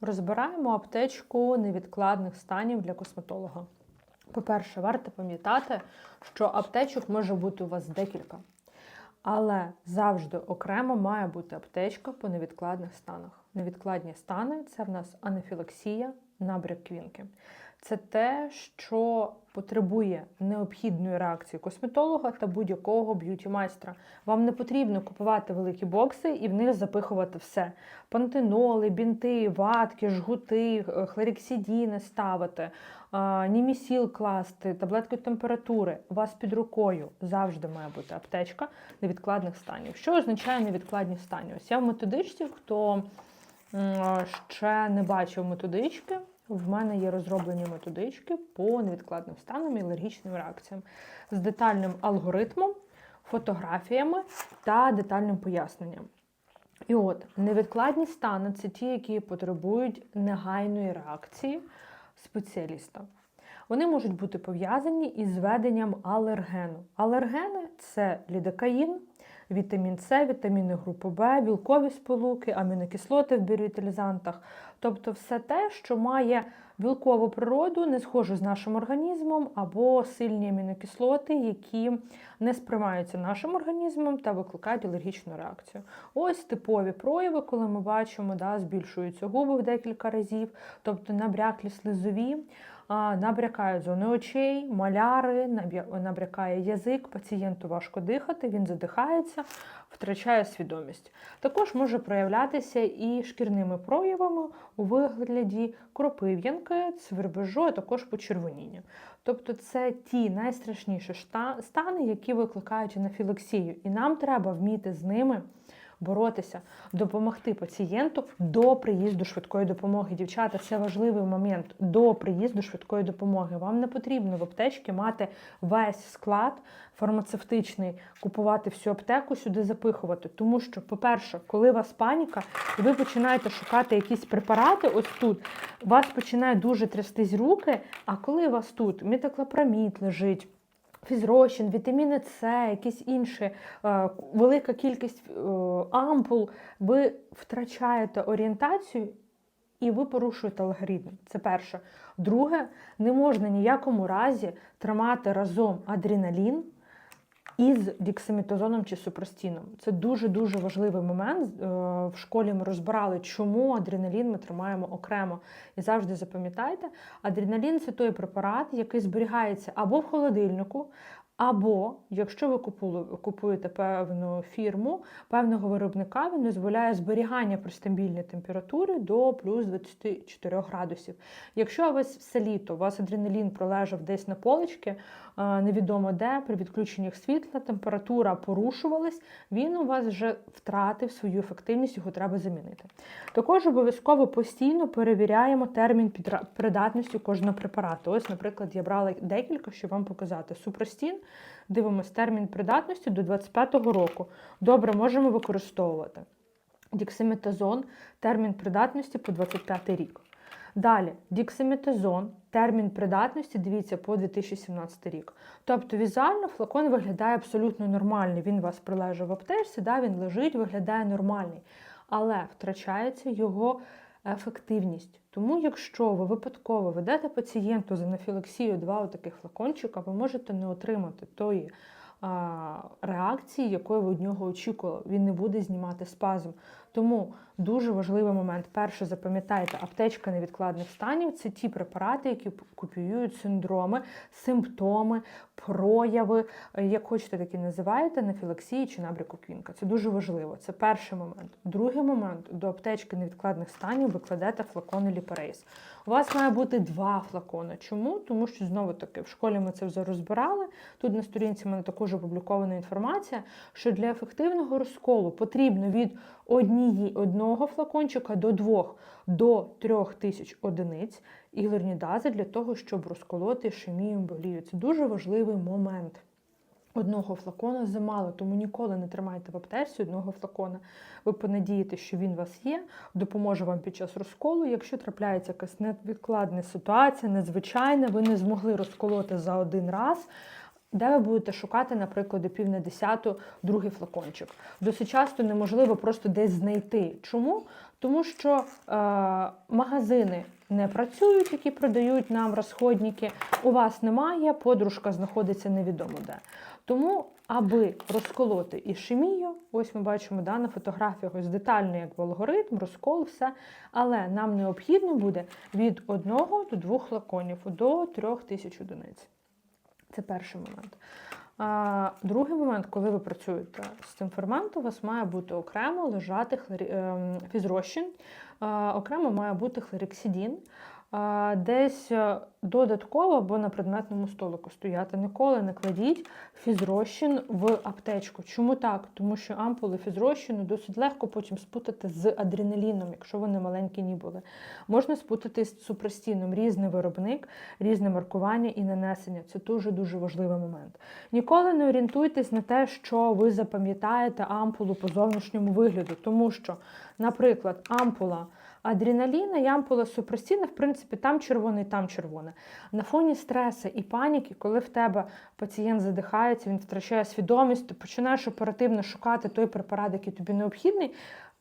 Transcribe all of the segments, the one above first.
Розбираємо аптечку невідкладних станів для косметолога. По-перше, варто пам'ятати, що аптечок може бути у вас декілька. Але завжди окремо має бути аптечка по невідкладних станах. Невідкладні стани це в нас анафілаксія, набряк квінки. Це те, що потребує необхідної реакції косметолога та будь-якого б'юті-майстра. Вам не потрібно купувати великі бокси і в них запихувати все: пантеноли, бінти, ватки, жгути, е, хлорексидіни ставити, німісіл класти, таблетки температури. У вас під рукою завжди має бути аптечка невідкладних станів. Що означає невідкладні стані? Ось я в методичці, хто ще не бачив методички. В мене є розроблені методички по невідкладним станам і алергічним реакціям з детальним алгоритмом, фотографіями та детальним поясненням. І от невідкладні стани це ті, які потребують негайної реакції спеціаліста. Вони можуть бути пов'язані із введенням алергену. Алергени це лідокаїн, вітамін С, вітаміни групи В, білкові сполуки, амінокислоти в біоріталізантах. Тобто все те, що має білкову природу, не схожу з нашим організмом, або сильні амінокислоти, які не сприймаються нашим організмом та викликають алергічну реакцію. Ось типові прояви, коли ми бачимо, да, збільшуються губи в декілька разів, тобто набряклі слизові. Набрякають зони очей, маляри, набрякає язик, пацієнту важко дихати, він задихається, втрачає свідомість. Також може проявлятися і шкірними проявами у вигляді кропив'янки, цвербежу, а також почервоніння. Тобто це ті найстрашніші стани, які викликають анафілаксію. І нам треба вміти з ними боротися, допомогти пацієнту до приїзду швидкої допомоги. Дівчата, це важливий момент до приїзду швидкої допомоги. Вам не потрібно в аптечці мати весь склад фармацевтичний, купувати всю аптеку, сюди запихувати. Тому що, по-перше, коли у вас паніка, і ви починаєте шукати якісь препарати, ось тут вас починає дуже трястись руки. А коли у вас тут метоклопрамід лежить. Фізрощин, вітаміни С, якісь інші, е, велика кількість е, ампул, ви втрачаєте орієнтацію і ви порушуєте алгоритм. Це перше. Друге, не можна ніякому разі тримати разом адреналін із діксаметазоном чи супростіном. Це дуже-дуже важливий момент. Е, В школі ми розбирали, чому адреналін ми тримаємо окремо. І завжди запам'ятайте, адреналін це той препарат, який зберігається або в холодильнику, або якщо ви купуєте певну фірму, певного виробника, він дозволяє зберігання при стабільній температурі до плюс 24 градусів. Якщо у вас все літо, у вас адреналін пролежав десь на поличці, е, невідомо де, при відключеннях світла, температура порушувалась, він у вас вже втратив свою ефективність, його треба замінити. Також обов'язково постійно перевіряємо термін придатності кожного препарату. Ось, наприклад, я брала декілька, щоб вам показати. Супрастін, дивимось термін придатності до 25-го року. Добре, можемо використовувати. Діксиметазон, термін придатності по 25 рік. Далі, діксиметазон, термін придатності, дивіться, по 2017 рік. Тобто візуально флакон виглядає абсолютно нормальний. Він у вас прилежав в аптечці, да, він лежить, виглядає нормальний. Але втрачається його ефективність. Тому, якщо ви випадково ведете пацієнту з анафілексією два таких флакончика, ви можете не отримати тої реакції, якої ви від нього очікували. Він не буде знімати спазм. Тому дуже важливий момент. Перше, запам'ятайте, аптечка невідкладних станів це ті препарати, які копіюють синдроми, симптоми, прояви, е, як хочете, так і називаєте, анафілаксії чи набряку квінка. Це дуже важливо. Це перший момент. Другий момент до аптечки невідкладних станів ви кладете флакони ліперейс. У вас має бути два флакони. Чому? Тому що знову таки в школі ми це вже розбирали. Тут на сторінці в мене також опублікована інформація, що для ефективного розколу потрібно від однієї одного флакончика до двох до трьох тисяч одиниць іглернідази для того, щоб розколоти ішемію емболію. Це дуже важливий момент. Одного флакона замало, тому ніколи не тримайте в аптечці одного флакона. Ви понадієте, що він у вас є, допоможе вам під час розколу. Якщо трапляється якась невідкладна ситуація, незвичайна, ви не змогли розколоти за один раз. Де ви будете шукати, наприклад, о пів на десяту другий флакончик? Досить часто неможливо просто десь знайти. Чому? Тому що е, магазини не працюють, які продають нам розходники. У вас немає, подружка знаходиться невідомо де. Тому, аби розколоти ішемію, ось ми бачимо да, на фотографіях ось детально як алгоритм, розкол, все. Але нам необхідно буде від одного до двох флаконів до трьох тисяч одиниць. Це перший момент. А, другий момент, коли ви працюєте з цим ферментом, у вас має бути окремо лежати хлорі... фізрощин, а, окремо має бути хлорексидін, а, десь е, додатково або на предметному столику стояти. Ніколи не кладіть фізрозчин в аптечку. Чому так? Тому що ампули фізрозчину досить легко потім спутати з адреналіном, якщо вони маленькі ні були. Можна спутати з супрастіном. Різний виробник, різне маркування і нанесення. Це дуже-дуже важливий момент. Ніколи не орієнтуйтесь на те, що ви запам'ятаєте ампулу по зовнішньому вигляду, тому що, наприклад, ампула. Адреналіна і ампула супрастіна, в принципі, там червоне там червоне. На фоні стресу і паніки, коли в тебе пацієнт задихається, він втрачає свідомість, ти починаєш оперативно шукати той препарат, який тобі необхідний.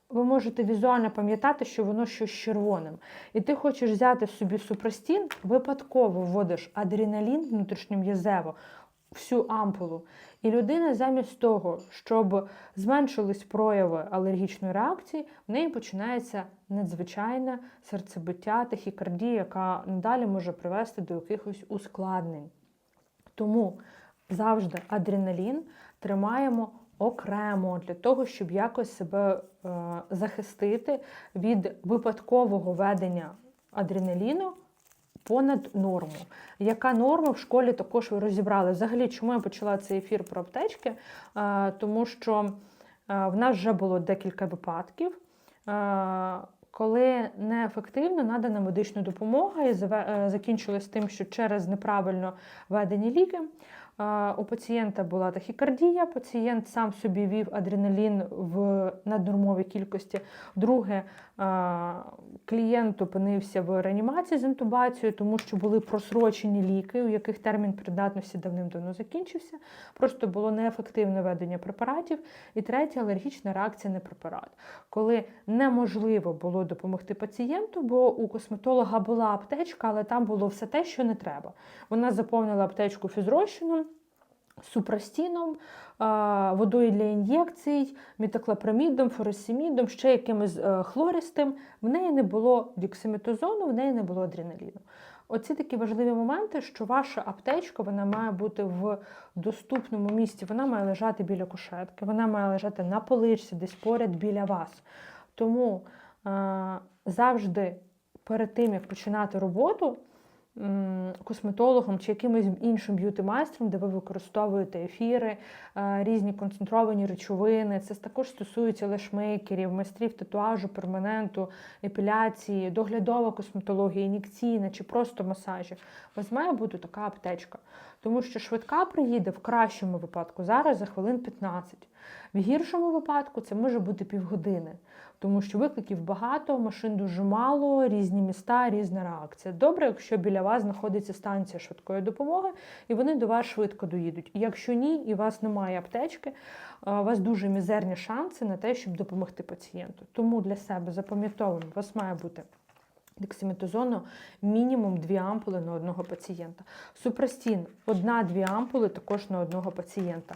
Ви можете візуально пам'ятати, що воно щось червоним. І ти хочеш взяти собі супрастін, випадково вводиш адреналін внутрішньом'язево, всю ампулу. І людина замість того, щоб зменшились прояви алергічної реакції, в неї починається надзвичайне серцебиття, тахікардія, яка надалі може привести до якихось ускладнень. Тому завжди адреналін тримаємо окремо для того, щоб якось себе е, захистити від випадкового ведення адреналіну понад норму. Яка норма в школі також ви розібрали? Взагалі, чому я почала цей ефір про аптечки? Тому що в нас вже було декілька випадків. Коли неефективно надана медична допомога і е, закінчилось тим, що через неправильно введені ліки у пацієнта була тахікардія, пацієнт сам собі вів адреналін в наднормовій кількості. Друге, клієнт опинився в реанімації з інтубацією, тому що були просрочені ліки, у яких термін придатності давним-давно закінчився. Просто було неефективне ведення препаратів. І третє алергічна реакція на препарат, коли неможливо було допомогти пацієнту, бо у косметолога була аптечка, але там було все те, що не треба. Вона заповнила аптечку фізрозчином, супрастіном, водою для ін'єкцій, мітоклопрамідом, фуросемідом, ще якимось е, хлористим. В неї не було діксиметозону, в неї не було адреналіну. Оці такі важливі моменти, що ваша аптечка вона має бути в доступному місці, вона має лежати біля кушетки, вона має лежати на поличці, десь поряд біля вас. Тому е, завжди перед тим, як починати роботу, косметологом чи якимось іншим б'юти-майстром, де ви використовуєте ефіри, е, різні концентровані речовини. Це також стосується лешмейкерів, майстрів татуажу, перманенту, епіляції, доглядова косметологія, ін'єкційна чи просто масажі. У вас має бути така аптечка. Тому що швидка приїде в кращому випадку зараз за хвилин 15. В гіршому випадку це може бути півгодини, тому що викликів багато, машин дуже мало, різні міста, різна реакція. Добре, якщо біля вас знаходиться станція швидкої допомоги, і вони до вас швидко доїдуть. І якщо ні, і у вас немає аптечки, у вас дуже мізерні шанси на те, щоб допомогти пацієнту. Тому для себе запам'ятовуємо, у вас має бути. Дексаметазону мінімум 2 ампули на одного пацієнта. Супрастін одна-дві ампули також на одного пацієнта.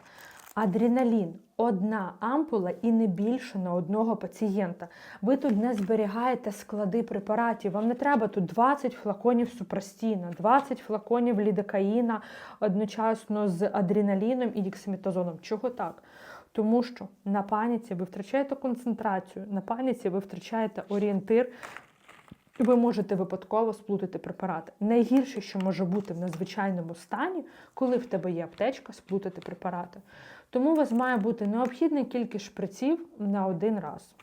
Адреналін одна ампула і не більше на одного пацієнта. Ви тут не зберігаєте склади препаратів. Вам не треба тут 20 флаконів супрастіна, 20 флаконів лідокаїна одночасно з адреналіном і дексаметазоном. Чого так? Тому що на паніці ви втрачаєте концентрацію, на паніці ви втрачаєте орієнтир, ви можете випадково сплутати препарати. Найгірше, що може бути в надзвичайному стані, коли в тебе є аптечка, сплутати препарати. Тому у вас має бути необхідна кількість шприців на один раз.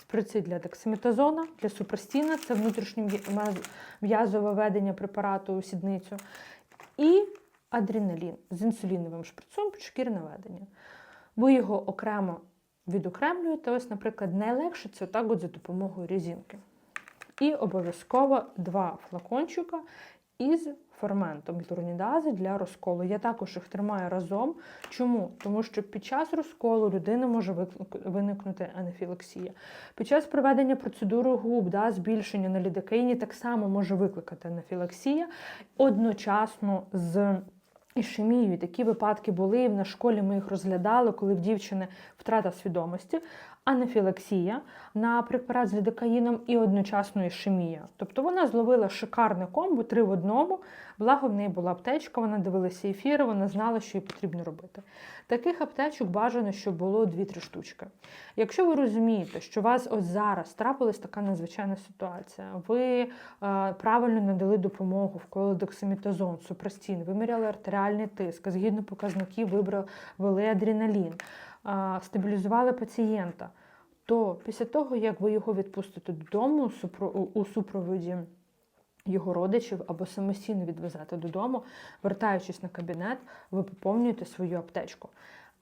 Шприци для дексаметазона, для супрастіна, це внутрішньов'язове ведення препарату у сідницю. І адреналін з інсуліновим шприцом підшкірне ведення. Ви його окремо відокремлюєте. Ось, наприклад, найлегше це так от за допомогою резинки. І обов'язково два флакончика із ферментом гіалуронідази для розколу. Я також їх тримаю разом. Чому? Тому що під час розколу людини може виникнути анафілаксія. Під час проведення процедури губ, да, збільшення на лідокаїні так само може викликати анафілаксія одночасно з ішемією. Такі випадки були і на школі. Ми їх розглядали, коли в дівчини втрата свідомості, анафілаксія на препарат з лідокаїном і одночасно ішемія. Тобто вона зловила шикарне комбо три в одному. Благо в неї була аптечка, вона дивилася ефіри, вона знала, що їй потрібно робити. Таких аптечок бажано, щоб було 2-3 штучки. Якщо ви розумієте, що у вас ось зараз трапилась така надзвичайна ситуація, ви е, правильно надали допомогу, вкололи дексаметазон, супрастін, виміряли артеріальний тиск, згідно показників вибрали адреналін, стабілізували пацієнта, то після того, як ви його відпустите додому у супроводі його родичів або самостійно відвезете додому, вертаючись на кабінет, ви поповнюєте свою аптечку.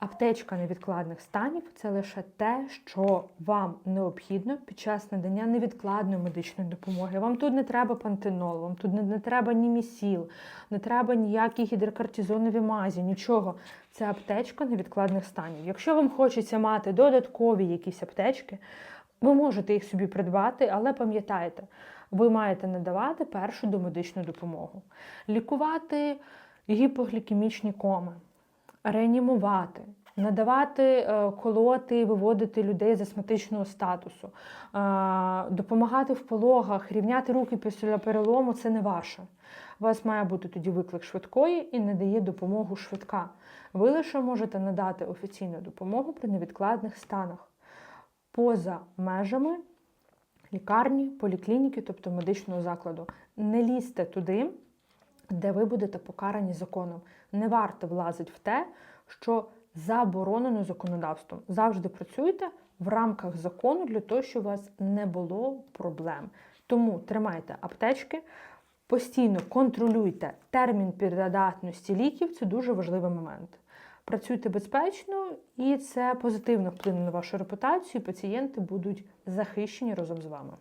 Аптечка невідкладних станів це лише те, що вам необхідно під час надання невідкладної медичної допомоги. Вам тут не треба пантенол, вам тут не, не треба ні місіл, не треба ніякі гідрокортизонові мазі, нічого. Це аптечка невідкладних станів. Якщо вам хочеться мати додаткові якісь аптечки, ви можете їх собі придбати, але пам'ятайте, ви маєте надавати першу домедичну допомогу, лікувати гіпоглікемічні коми, реанімувати, надавати е, колоти, виводити людей з астматичного статусу, е, допомагати в пологах, рівняти руки після перелому це не ваше. У вас має бути тоді виклик швидкої і надає допомогу швидка. Ви лише можете надати офіційну допомогу при невідкладних станах поза межами лікарні, поліклініки, тобто медичного закладу. Не лізьте туди, де ви будете покарані законом. Не варто влазити в те, що заборонено законодавством. Завжди працюйте в рамках закону для того, щоб у вас не було проблем. Тому тримайте аптечки, постійно контролюйте термін придатності ліків це дуже важливий момент. Працюйте безпечно, і це позитивно вплине на вашу репутацію. Пацієнти будуть захищені разом з вами.